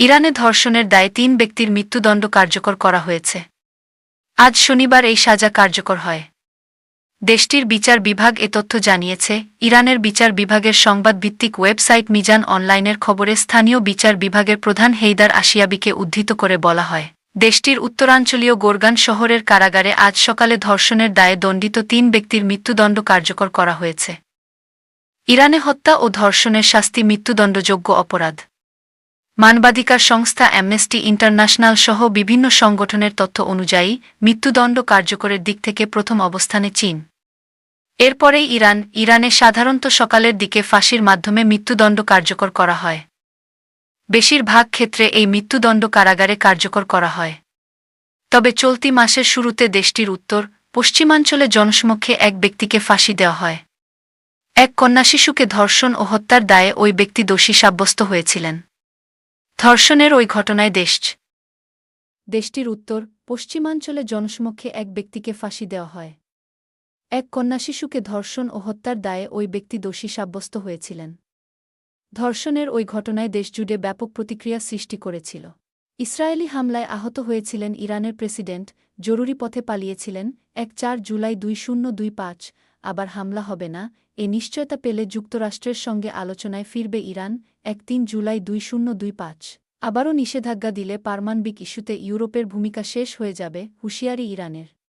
ইরানে ধর্ষণের দায়ে তিন ব্যক্তির মৃত্যুদণ্ড কার্যকর করা হয়েছে। আজ শনিবার এই সাজা কার্যকর হয়। দেশটির বিচার বিভাগ এ তথ্য জানিয়েছে, ইরানের বিচার বিভাগের সংবাদ ভিত্তিক ওয়েবসাইট মিজান অনলাইনের খবরে স্থানীয় বিচার বিভাগের প্রধান হেইদার আশিয়াবিকে উদ্ধৃত করে বলা হয়, দেশটির উত্তরাঞ্চলীয় গোরগান শহরের কারাগারে আজ সকালে ধর্ষণের দায়ে দণ্ডিত তিন ব্যক্তির মৃত্যুদণ্ড কার্যকর করা হয়েছে। ইরানে হত্যা ও ধর্ষণের শাস্তি মৃত্যুদণ্ডযোগ্য অপরাধ। মানবাধিকার সংস্থা অ্যামনেস্টি ইন্টারন্যাশনাল সহ বিভিন্ন সংগঠনের তথ্য অনুযায়ী, মৃত্যুদণ্ড কার্যকরের দিক থেকে প্রথম অবস্থানে চীন। এরপরেই ইরান, ইরানে সাধারণত সকালের দিকে ফাঁসির মাধ্যমে মৃত্যুদণ্ড কার্যকর করা হয়। বেশিরভাগ ক্ষেত্রে এই মৃত্যুদণ্ড কারাগারে কার্যকর করা হয়। তবে চলতি মাসের শুরুতে দেশটির উত্তর, পশ্চিমাঞ্চলে জনসমক্ষে এক ব্যক্তিকে ফাঁসি দেওয়া হয়। এক কন্যাশিশুকে ধর্ষণ ও হত্যার দায়ে ওই ব্যক্তি দোষী সাব্যস্ত হয়েছিলেন। ধর্ষণের ওই ঘটনায় দেশ দেশটির উত্তর, পশ্চিমাঞ্চলে জনসমক্ষে এক ব্যক্তিকে ফাঁসি দেওয়া হয়। এক কন্যা শিশুকে ধর্ষণ ও হত্যার দায়ে ওই ব্যক্তি দোষী সাব্যস্ত হয়েছিলেন। ধর্ষণের ওই ঘটনায় দেশজুড়ে ব্যাপক প্রতিক্রিয়া সৃষ্টি করেছিল। ইসরায়েলি হামলায় আহত হয়েছিলেন ইরানের প্রেসিডেন্ট, জরুরি পথে পালিয়েছিলেন এক চার জুলাই দুই শূন্য দুই পাঁচ। আবার হামলা হবে না, এ নিশ্চয়তা পেলে যুক্তরাষ্ট্রের সঙ্গে আলোচনায় ফিরবে ইরান এক তিন জুলাই দুই শূন্য দুই পাঁচ। আবারও নিষেধাজ্ঞা দিলে পারমাণবিক ইস্যুতে ইউরোপের ভূমিকা শেষ হয়ে যাবে হুঁশিয়ারি ইরানের।